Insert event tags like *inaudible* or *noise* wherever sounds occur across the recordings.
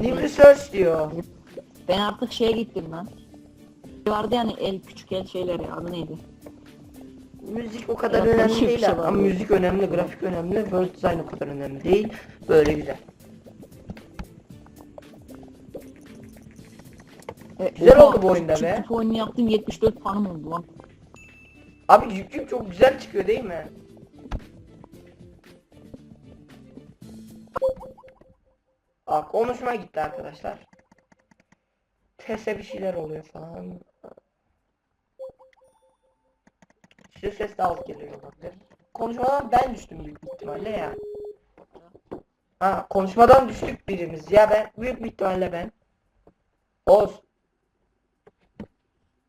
New research diyor. Ben artık şeye gittim lan. Vardı yani el küçük el şeyleri adı neydi? Müzik o kadar Ya, önemli değil şey var. ama müzik önemli, grafik önemli, world design o kadar önemli değil. Böyle güzel. E, Güzel oha, oldu bu oyunda be. küçük oyunu yaptım 74 puanım oldu lan. Abi yüklük çok güzel çıkıyor değil mi? Aa, konuşma gitti arkadaşlar. Tese bir şeyler oluyor falan. Şu ses de alt geliyor olabilir. Konuşmadan ben düştüm büyük ihtimalle ya. Ha konuşmadan düştük birimiz. Ya ben büyük ihtimalle ben. Oz.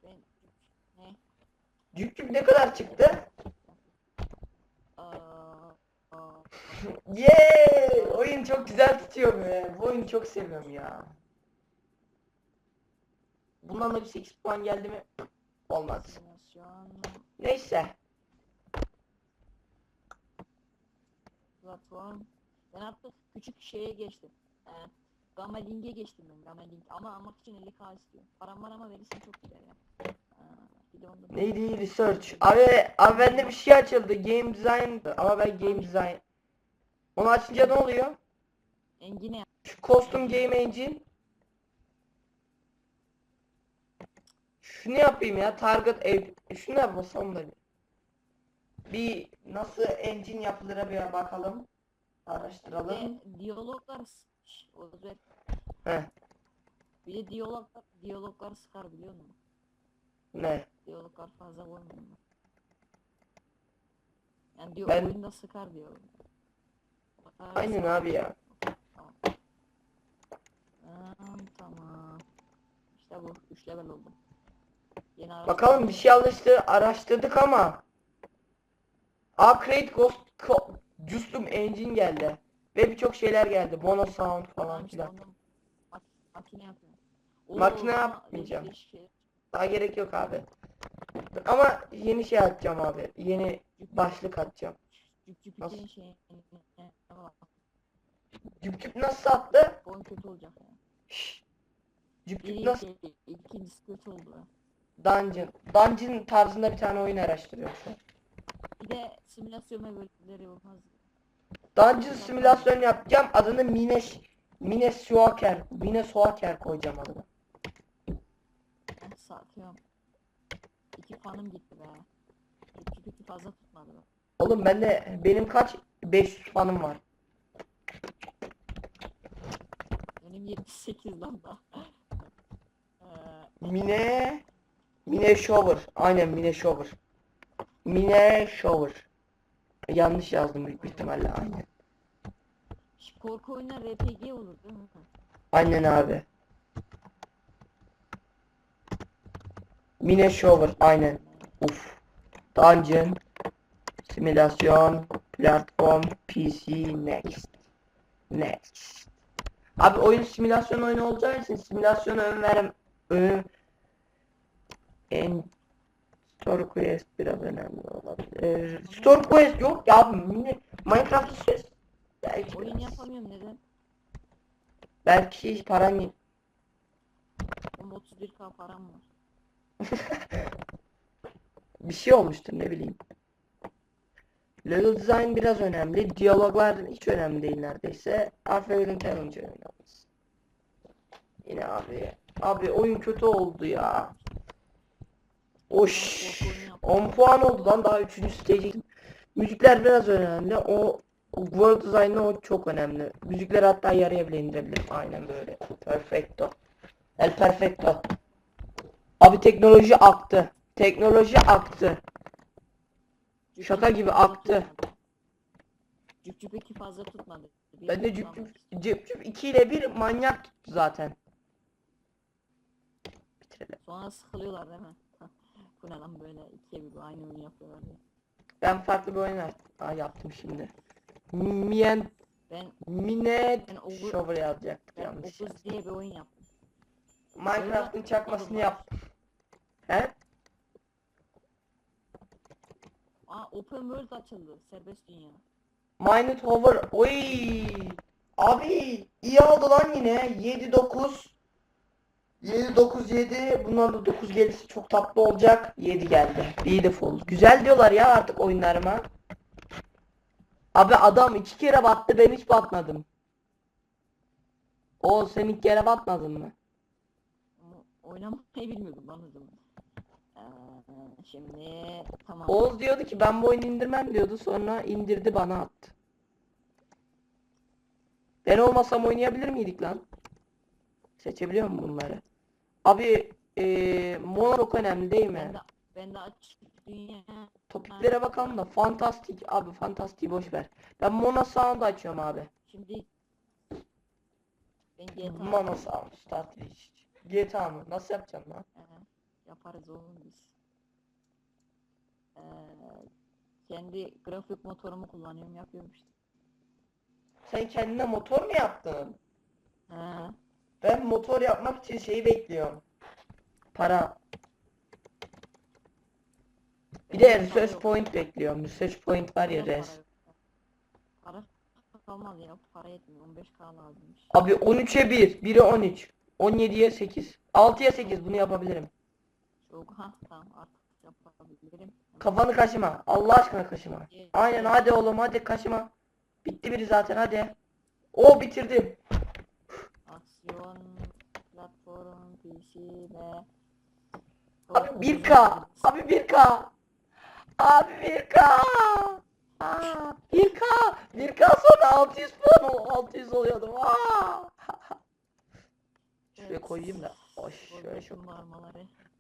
Ben, ne? Yüklük ne kadar çıktı? Yeee! Oyun çok güzel tutuyor be. Bu oyunu çok seviyorum ya. Bundan da bir 8 puan geldi mi? Olmaz. Neyse. platform. Ben artık küçük şeye geçtim. Ee, Gamma Link'e geçtim ben Gamma Link ama almak için 50k istiyor. Param var ama verirsen çok gider ya. Aa, bir de onda Neydi? Research. Abi, abi bende bir şey açıldı. Game Design. Ama ben Game Design. Onu açınca ne oluyor? Engine Şu Custom Game Engine. Şunu yapayım ya. Target ev. Şunu yapmasam da. Bir nasıl engine yapılır bir bakalım. Araştıralım. Ben diyaloglar. Heh. Bir de diyaloglar diyaloglar sıkar biliyor musun? Ne? Diyaloglar fazla koymuyor mu? Yani diyor Ben- oyunda sıkar diyor. Aa, Aynen sıkar. abi ya. Tamam. Tamam, tamam. İşte bu 3 level oldu. Yeni araç Bakalım bir şey alıştı araştırdık ama. Aa Create Ghost Custom Engine geldi. Ve birçok şeyler geldi. Mono Sound falan filan. makine yapmayacağım. Daha gerek yok abi. Ama yeni şey atacağım abi. Yeni başlık atacağım. Nasıl? şey. Cüp cüp nasıl attı? Oyun kötü olacak. Şşş. Cüp cüp nasıl? şey, ikincisi kötü oldu. Dungeon. Dungeon tarzında bir tane oyun araştırıyorum şu an. Bir de simülasyon bölümleri olmaz. Dungeon simülasyon yapacağım. Adını Mine Mine Suaker. Mine Suaker koyacağım adını. Ben satıyorum. İki puanım gitti be. İki fazla tutmadı be. Oğlum bende benim kaç 500 fanım var. Benim 78 lan da. Eee, *laughs* Mine Mine Shower. Aynen Mine Shower. Mine Shower. Yanlış yazdım büyük bir ihtimalle aynen. şu korku oyunlar RPG olur değil mi? Aynen abi. Mine Shower aynen. Uf. Dungeon. Simülasyon. Platform. PC. Next. Next. Abi oyun simülasyon oyunu olacağı için simülasyona ön verem ön en Story Quest biraz önemli olabilir. Story Quest yok ya abi. Mine- Minecraft'ı ses belki Oyun biraz. yapamıyorum neden? Belki hiç paran yok. Benim 31k param var. *laughs* bir şey olmuştur ne bileyim. Level design biraz önemli. Diyaloglar hiç önemli değil neredeyse. Aferin challenge oynamamız. Yine abi. Abi oyun kötü oldu ya. Oş. Korku oyunu yap- 10 puan oldu lan daha 3. stage. Müzikler biraz önemli. O world design'ı o çok önemli. Müzikleri hatta yarıya bile indirebilirim. Aynen böyle. Perfecto. El perfecto. Abi teknoloji aktı. Teknoloji aktı. Şaka gibi aktı. Cüp cüp iki fazla tutmadı. Bir Ben de cüp cüp, cüp cüp 2 ile 1 manyak tuttu zaten. Bitirelim. Sonra sıkılıyorlar değil mi? *laughs* Bu ne lan böyle ikiye bir aynı oyun yapıyorlar diye. Ben farklı bir oyun aç- Aa, yaptım şimdi. Mien Ben Mine Ben o- Shower yazacaktık ben yanlış. 30 diye bir oyun yaptım. Minecraft'ın çakmasını Oyun He? Open World açıldı. Serbest dünya. Minute Hover. Oy. Abi iyi oldu lan yine. 7 9. 7 9 7. Bundan da 9 gelirse çok tatlı olacak. 7 geldi. Beautiful. Güzel diyorlar ya artık oyunlarıma. Abi adam iki kere battı ben hiç batmadım. O sen ilk kere batmadın mı? Ama oynamayı bilmiyordum lan o zaman. Ee, şimdi tamam. Oğuz diyordu ki ben bu oyunu indirmem diyordu. Sonra indirdi bana attı. Ben olmasam oynayabilir miydik lan? Seçebiliyor mu bunları? Abi eee Mono çok önemli değil mi? Ben de, ben de aç dünya. Topiklere bakalım da fantastik abi fantastiği boş ver. Ben Mono Sound açıyorum abi. Şimdi ben GTA Mono Sound Start Reach. GTA mı? Nasıl yapacaksın lan? Ee, yaparız oğlum biz. Ee, kendi grafik motorumu kullanıyorum yapıyorum işte. Sen kendine motor mu yaptın? He. Ben motor yapmak için şeyi bekliyorum. Para. Bir de research point bekliyorum. Research point var ya res. Para kalmaz ya. Para yetmiyor. 15k lazımmış. Abi 13'e 1. Biri 13. 17'ye 8. 6'ya 8 bunu yapabilirim. Çok ha tamam artık yapabilirim. Kafanı kaşıma. Allah aşkına kaşıma. Aynen hadi oğlum hadi kaşıma. Bitti biri zaten hadi. O bitirdim. Aksiyon platform PC ve Abi 1K. Abi 1K. Abi 1K. Aa, 1K. 1K sonra 600 puan ol. 600 oluyordum. Aa. Şuraya koyayım da. Hoş şöyle çok.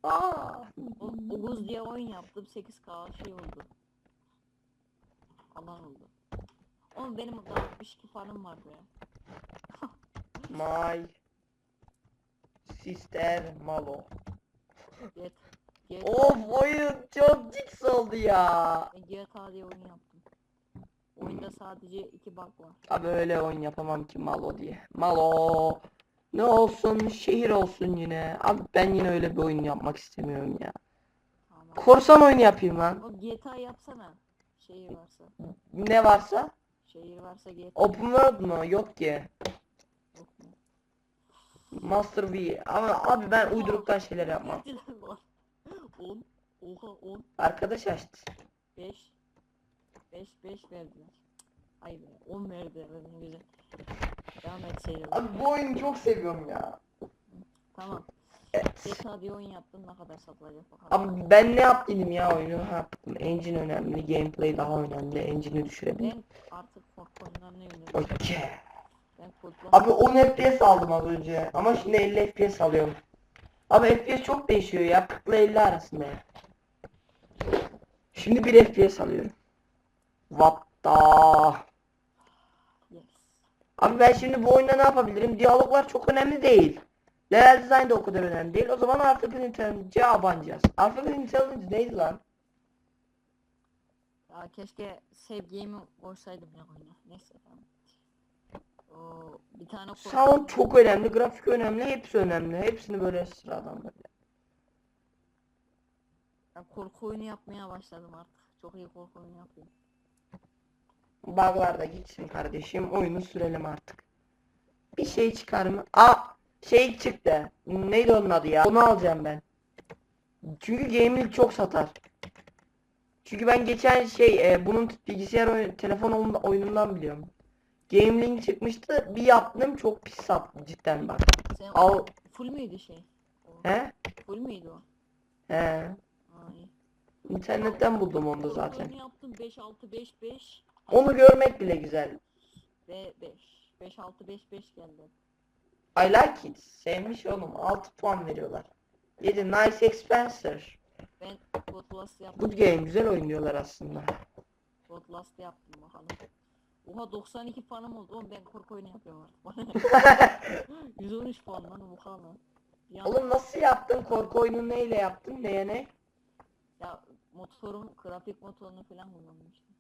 Aa. Oguz diye oyun yaptım 8k şey oldu. Alan oldu. Oğlum benim daha 62 fanım vardı ya. My sister Malo. Get, get, Of oyun çok ciks oldu ya. Ben GTA diye oyun yaptım. Oyunda sadece iki bug var. Abi öyle oyun yapamam ki Malo diye. Malo. Ne olsun şehir olsun yine. Abi ben yine öyle bir oyun yapmak istemiyorum ya. Tamam. Korsan oyunu yapayım lan. O GTA yapsana. Şehir varsa. Ne varsa. Şehir varsa GTA. Open World mu? Yok ki. Master V. Ama abi ben uyduruktan şeyler yapmam. 10 Oha 10 Arkadaş açtı. 5 5 5 verdiler. Ay be 10 verdiler güzel. Devam et seyir. Abi bu oyunu çok seviyorum ya. Tamam. GTA diye oyun yaptın ne kadar satılacak bakalım. Abi ben ne yaptım ya oyunu? Ha, yaptım. Engine önemli, gameplay daha önemli. Engine'i düşürebilirim. Ben artık korku oyunlarına yöneliyorum. Okey. Ben Abi 10 FPS aldım az önce ama şimdi 50 FPS alıyorum. Abi FPS çok değişiyor ya 40 ile 50 arasında ya. Şimdi 1 FPS alıyorum. What the... Abi ben şimdi bu oyunda ne yapabilirim? Diyaloglar çok önemli değil. Level design de o kadar önemli değil. O zaman Artificial Intelligence'e abanacağız. Artificial Intelligence neydi lan? Ya keşke save game'i koysaydım ya oyuna. Neyse tamam. O bir tane Sound çok önemli, grafik önemli, hepsi önemli. Hepsini böyle sıradan böyle. Ben korku oyunu yapmaya başladım artık. Çok iyi korku oyunu yapıyorum. Bug'lar da gitsin kardeşim. Oyunu sürelim artık. Bir şey çıkar mı? Aa şey çıktı. Neydi onun adı ya? Onu alacağım ben. Çünkü Game'lik çok satar. Çünkü ben geçen şey e, bunun bilgisayar oyun, telefon oyun- oyunundan biliyorum. Gamelink çıkmıştı. Bir yaptım çok pis sattı cidden bak. Sen Al full müydü şey? O, he? Full müydü o? He. İyi. İnternetten buldum onu da zaten. yaptım 5 6 5 5 Onu görmek bile güzel. ve 5. 5 6 5 5 geldi. I like it. Sevmiş oğlum. 6 puan veriyorlar. 7 nice expenser. Ben Outlast yaptım. Good game. Güzel oyun diyorlar aslında. Outlast yaptım bakalım. Oha 92 puanım oldu. Oğlum ben korku oyunu yapıyorum artık. *laughs* 113 puan lan oha lan. An- Oğlum nasıl yaptın? Korku oyunu neyle yaptın? Neye ne? Ya motorum grafik motorunu falan kullanmıştım.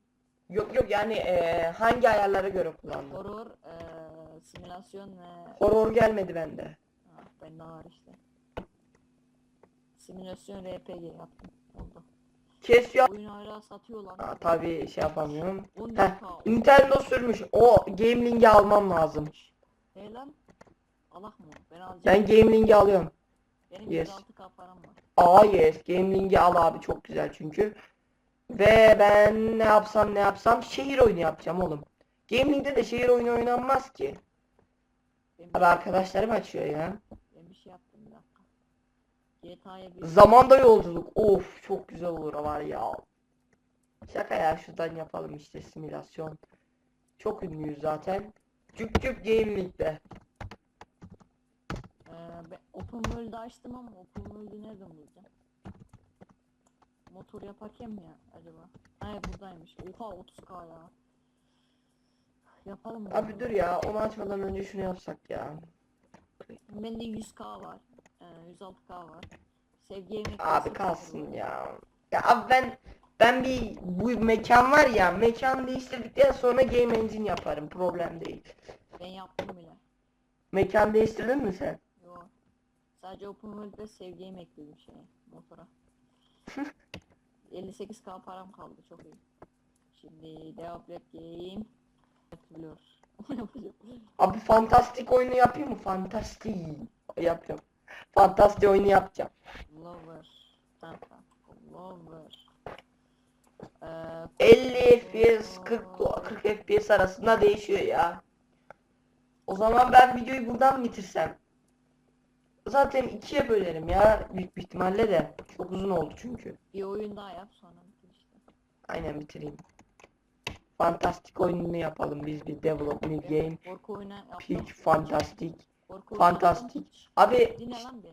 Yok yok yani eee, hangi ayarlara göre kullandın? Horror, eee simülasyon ve Horror gelmedi bende. ah, ben de var işte. Simülasyon RPG yaptım. Oldu. Kesiyor. Oyun hala satıyor lan. Aa, tabii şey yapamıyorum. 10 Heh, Nintendo sürmüş. O Game Link'i almam lazım. Hey lan. Allah mı? Ben alacağım. Ben Game Link'i alıyorum. Benim yes. 106k param var. Aa yes. Game Link'i al abi çok güzel çünkü. Ve ben ne yapsam ne yapsam şehir oyunu yapacağım oğlum. Game Link'te de şehir oyunu oynanmaz ki. Abi arkadaşlarım açıyor ya. ben bir şey yaptım bir dakika. GTA'ya bir Zamanda yolculuk. Of çok güzel olur var ya. Şaka ya şuradan yapalım işte simülasyon. Çok ünlüyüz zaten. Cüp cüp Game Link'te. Ee, ben Open World'ı açtım ama Open World'ü nereden bulacağım? Motor yaparken mi ya acaba? Hayır buradaymış. Oha 30k ya. Yapalım mı? Abi dur ya onu açmadan önce şunu yapsak ya. Bende 100k var. Ee, 106k var. Sevgi yemek Abi kalsın ya. Ya abi ben ben bir bu mekan var ya mekan değiştirdikten sonra game engine yaparım problem değil. Ben yaptım bile. Mekan değiştirdin mi sen? Yo. Sadece Open World'de sevgi yemek ekledim şeye motora. *laughs* 58k param kaldı çok iyi. Şimdi devam et game. *laughs* Yapacağım. Abi fantastik oyunu yapayım mı? Fantastik yapıyorum. Fantastik oyunu yapacağım. Lover. Tamam tamam. Lover. Ee, 50 FPS 40 40 FPS arasında değişiyor ya. O zaman ben videoyu buradan bitirsem? Zaten ikiye bölerim ya büyük bir ihtimalle de. Çok uzun oldu çünkü. bir oyun daha yap sonra bitir işte. Aynen bitireyim. Fantastik oyununu yapalım biz bir develop Ben game. Korku oyunu. Peak fantastik. Korku oyunu fantastik. yaptım. Abi Dinle lan bir.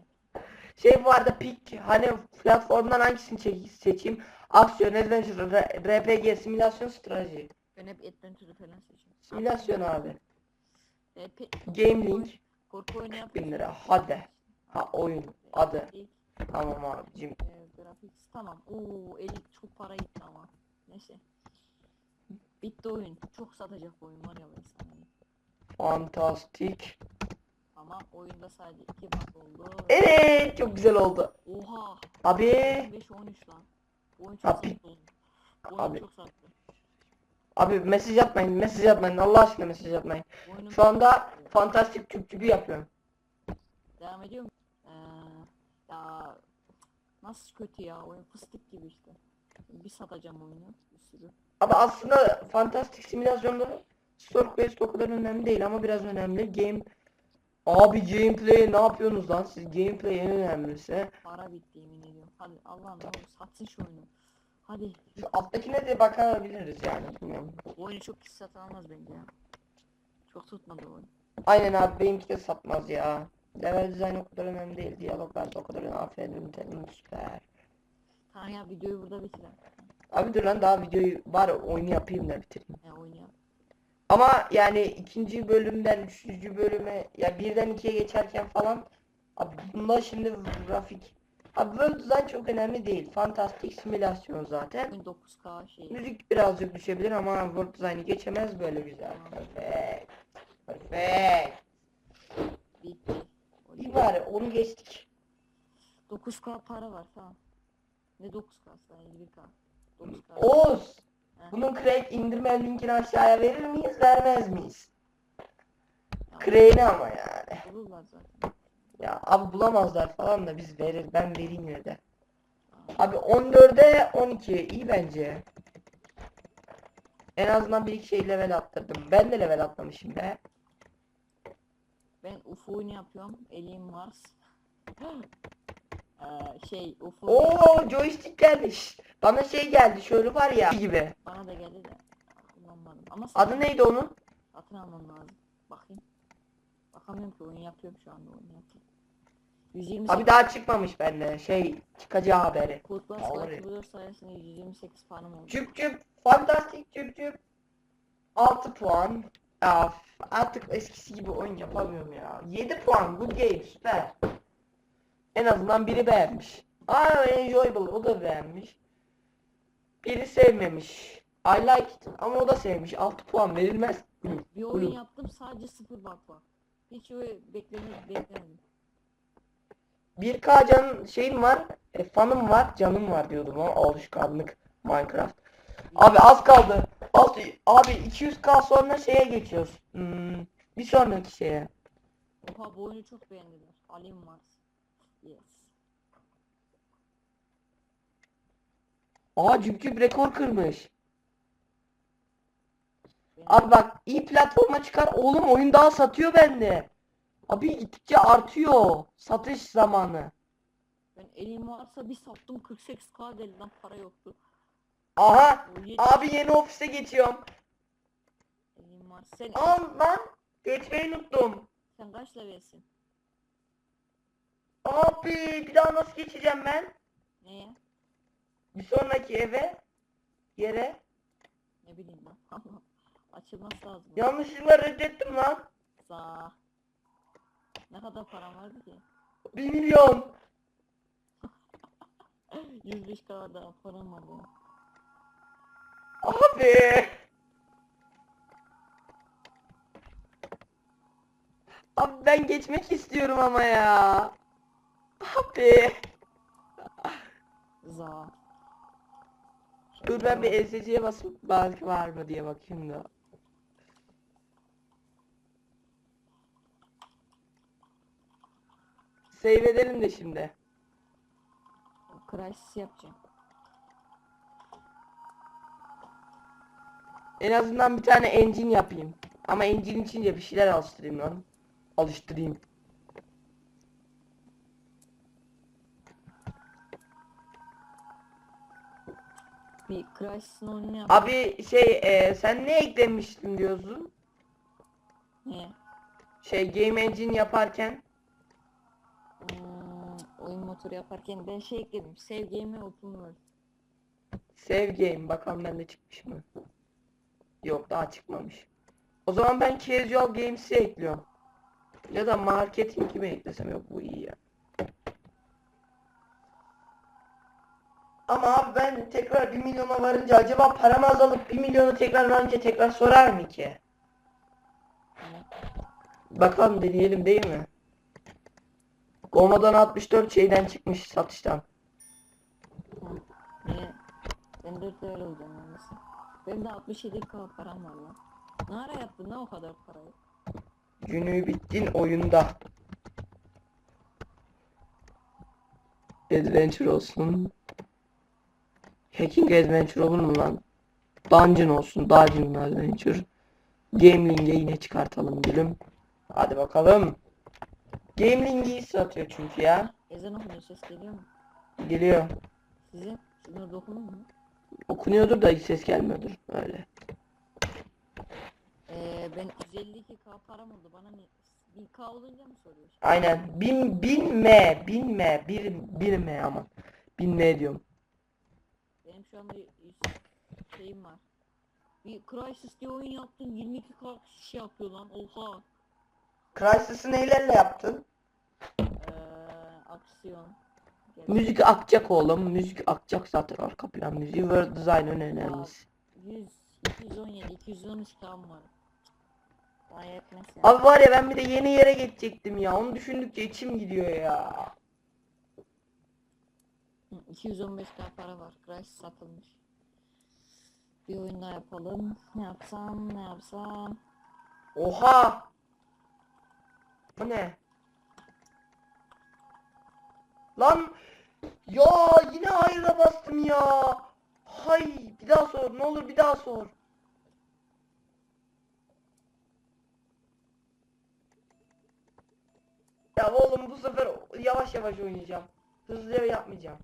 şey vardı peak hani platformdan hangisini çek- seçeyim? Aksiyon, adventure, R- RPG, simülasyon, strateji. Ben hep Adventure falan seçiyorum. Simülasyon abi. Game Link. korku oyunu yap. 4000 lira, hadi. Ha oyun adı. Tamam abicim. e, graphics tamam. Oo 50 çok para gitti ama. Neyse. Bitti oyun. Çok satacak oyun var ya ben sana. Fantastik. Ama oyunda sadece 2 bak oldu. Evet çok güzel oldu. Oha. Abi 5 13 lan. Oyun çok Abi. sattı oyun Abi. çok sattı. abi mesaj atmayın mesaj atmayın Allah aşkına mesaj atmayın. Bu oyunun Şu anda fantastik tüp tüpü yapıyorum. devam ediyor mu? Ee, ya nasıl kötü ya oyun fıstık gibi işte. Bir satacağım oyunu bir sürü. Abi aslında fantastik simülasyonda Story Quest o kadar önemli değil ama biraz önemli. Game Abi gameplay ne yapıyorsunuz lan siz? Gameplay en önemlisi. Para bitti yemin ediyorum. Hadi Allah'ım ne olur satsın şu oyunu. Hadi. Şu alttakine de bakabiliriz yani. Bilmiyorum. Bu oyunu çok kişi satın almaz bence ya. Çok tutmadı oyun. Aynen abi benimki de satmaz ya. Level design o kadar önemli değil. Diyaloglar da o kadar önemli. Aferin Nintendo süper. Tamam ya videoyu burada bitirelim. Abi dur lan daha videoyu var oyunu yapayım da bitireyim. Ya oyunu yap. Ama yani ikinci bölümden üçüncü bölüme ya birden ikiye geçerken falan abi bunda şimdi grafik abi world design çok önemli değil. Fantastik simülasyon zaten. Oyun 9K şey. Müzik birazcık düşebilir ama world design'i geçemez böyle güzel. Perfect. Perfect. Bitti. İyi bari onu geçtik. 9K para var tamam. Ne 9K sana 50K. 9K. Oğuz. Heh. Bunun Craig indirme linkini aşağıya verir miyiz vermez miyiz? Ya, Craig'ini ama yani. Bulurlar zaten. Ya abi bulamazlar falan da biz verir ben vereyim yine de. Abi 14'e 12 iyi bence. En azından bir iki şey level attırdım. Ben de level atlamışım be. Ben UFO oyunu yapıyorum. Elim Mars. *gasps* Ee, şey UFO Oo joystick gelmiş. Bana şey geldi şöyle var ya gibi. bana da geldi de kullanmadım. Ama Adı neydi onun? satın almam lazım. Bakayım. Bakamıyorum ki oyun yapıyorum şu anda oyun yapıyorum. 128 Abi daha çıkmamış bende. Şey çıkacağı haberi. Kurtlar. Skype'lar sayesinde 128 param oldu. Cüp cüp. Fantastik cüp cüp. 6 puan. Af, artık eskisi gibi oyun yapamıyorum ya. 7 puan. Good game. Süper. En azından biri beğenmiş. Aa enjoyable. O da beğenmiş. Biri sevmemiş. I like it. Ama o da sevmiş. 6 puan verilmez. Bir oyun yaptım sadece sıfır bak bak. Hiç öyle beklemedim, beklemedim. 1K can şeyim var. E, fanım var. Canım var diyordum ama alışkanlık Minecraft. Abi az kaldı. Az, abi 200K sonra şeye geçiyoruz. Hmm, bir sonraki şeye. Oha bu oyunu çok beğendiler. Alim Mars. Yes. Aa Cübcüb rekor kırmış. Abi bak iyi platforma çıkar. Oğlum oyun daha satıyor bende. Abi gittikçe artıyor. Satış zamanı. Ben elim varsa bir sattım 48k deli lan para yoktu. Aha. Abi yeni ofise geçiyorum. Elim var. Sen, Al lan. Geçmeyi unuttum. sen kaç levelsin? Abi bir daha nasıl geçeceğim ben? Neye? Bir sonraki eve. Yere. Ne bileyim lan. *laughs* Allah. Açılması lazım. Yanlışlıkla reddettim lan. Sağ. Ne kadar param vardı ki? 1 milyon. *laughs* 105 kadar daha param vardı. Abi. Abi ben geçmek istiyorum ama ya. Abi. Za. Dur ben bir ESC'ye basıp belki var mı diye bakayım da. Save edelim de şimdi. Crisis yapacağım. En azından bir tane engine yapayım. Ama engine içince bir şeyler alıştırayım lan. Alıştırayım. Bir Crisis'in oyununu yap. Abi şey e, sen ne eklemiştin diyorsun? Neye? Şey game engine yaparken. Hmm, oyun motoru yaparken ben şey ekledim. Save game'e open world. Save game bakalım bende çıkmış mı? Yok daha çıkmamış. O zaman ben casual games'i ekliyorum. Ya da marketing mi eklesem yok bu iyi ya. Ama abi ben tekrar 1 milyona varınca acaba param azalıp 1 milyonu tekrar varınca tekrar sorar mı ki? Bakalım deneyelim değil mi? Gomo'dan 64 şeyden çıkmış satıştan. Niye? Ben 4 level olacağım. Benim de 67k param var lan. Ne ara yaptın ne o kadar parayı? Günü bittin oyunda. Adventure olsun. Hacking Adventure olur mu lan? Dungeon olsun. Dungeon Adventure. Gameling'e yine çıkartalım gülüm. Hadi bakalım. Gameling'i iyi satıyor çünkü ya. Ezan okunuyor ses geliyor mu? Geliyor. Sizin? Sizin orada okunur mu? Okunuyordur da hiç ses gelmiyordur. Öyle. Ee, ben 152k param oldu bana ne? 1k olunca mı soruyorsun? Aynen. Bin, binme. Binme. Bir, birme ama. Binme diyorum. Benim şu anda 100 şeyim var. Bir Crysis diye oyun yaptın 22k şey yapıyor lan oha. Crysis'ı neylerle yaptın? Ee, aksiyon. Müzik akacak oğlum. Müzik akacak zaten arka plan müziği. World design önemlisi. 100, 217, 213 kam var. Abi var ya ben bir de yeni yere geçecektim ya. Onu düşündükçe içim gidiyor ya. Hı, 215 k para var. Crysis satılmış. Bir oyun daha yapalım. Ne yapsam, ne yapsam. Oha! Bu ne? Lan ya yine hayra bastım ya. Hay bir daha sor ne olur bir daha sor. Ya oğlum bu sefer yavaş yavaş oynayacağım. Hızlı yapmayacağım.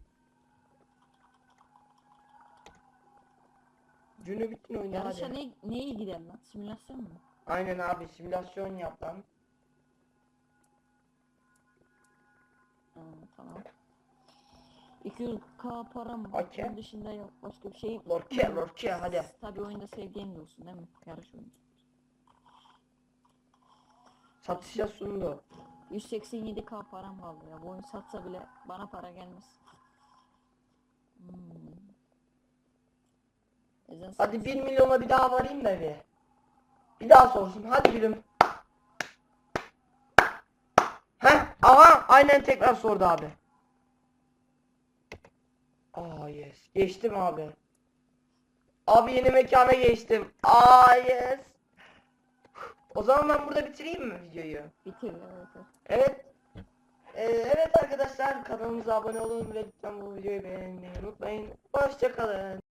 Günü bittin oyna Yarışa hadi. ne, neye gider lan? Simülasyon mu? Aynen abi simülasyon yap lan. Ha, tamam. 200k param var. Okey. Bunun dışında yok. Başka bir şey. Lorke lorke hadi. Tabii oyunda sevdiğin de olsun değil mi? Yarış oyunu. Satışa sundu. 187k param kaldı ya. Bu oyun satsa bile bana para gelmez. Hmm. Ezen Hadi sen- 1 milyona bir daha varayım da bir. Bir daha sorsun. Hadi gülüm. Heh, aha Aynen tekrar sordu abi. Aa yes. Geçtim abi. Abi yeni mekana geçtim. Aa yes. O zaman ben burada bitireyim mi videoyu? Bitir evet. evet. Evet. Ee, evet arkadaşlar kanalımıza abone olun ve lütfen bu videoyu beğenmeyi unutmayın. Hoşçakalın.